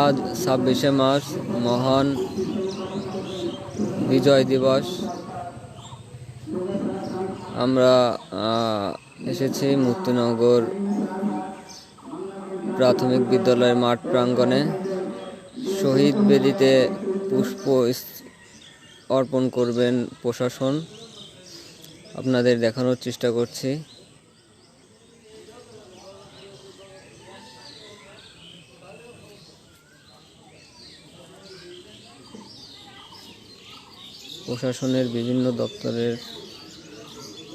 আজ ছাব্বিশে মার্চ, মহান বিজয় দিবস। আমরা এসেছি মুক্তিনগর প্রাথমিক বিদ্যালয়ের মাঠ প্রাঙ্গণে। শহীদ বেদিতে পুষ্প অর্পণ করবেন প্রশাসন। আপনাদের দেখানোর চেষ্টা করছি। প্রশাসনের বিভিন্ন দপ্তরের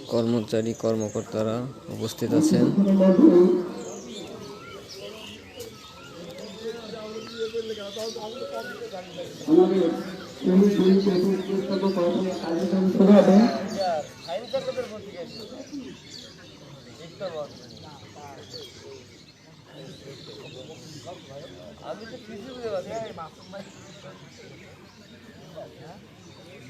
কর্মচারী কর্মকর্তারা উপস্থিত আছেন। আমাদের শহীদ বীরকে পুস্তক পড়াশোনা কার্যক্রম শুরু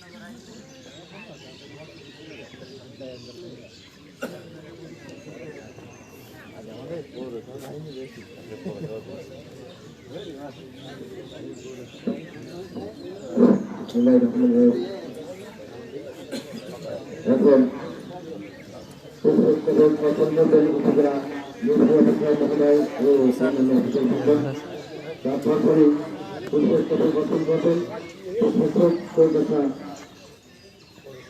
না না স্টাইল এটা শেষ বলছি এটা শেষ। ব্রহ্মপুর সরকারি প্রাথমিক বিদ্যালয় এই সকল নতুন ছেলেমেয়েরা এবং শিক্ষক বৃন্দ। বিসমিল্লাহির রহমানির রহিম। এখন উপস্থিত প্রথম মন্ডলী উপজেলা নির্বাহী অফিসার মহোদয় ও অন্যান্য অফিসারবৃন্দ, তারপর পরে উপস্থিত গঠন গঠন উপস্থিত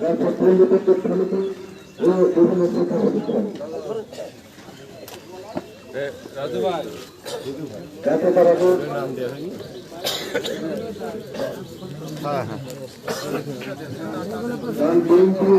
তারপর পরিবর্তন সমিতি ও বিভিন্ন শিক্ষা প্রতিষ্ঠান জাতীয়তাবাদী কারণ বিএনপি ও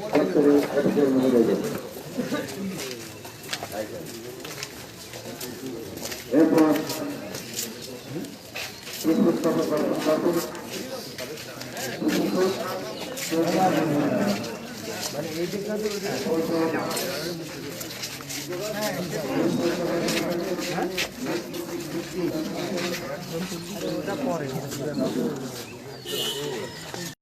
এরপর মানে এই দিকটা পরে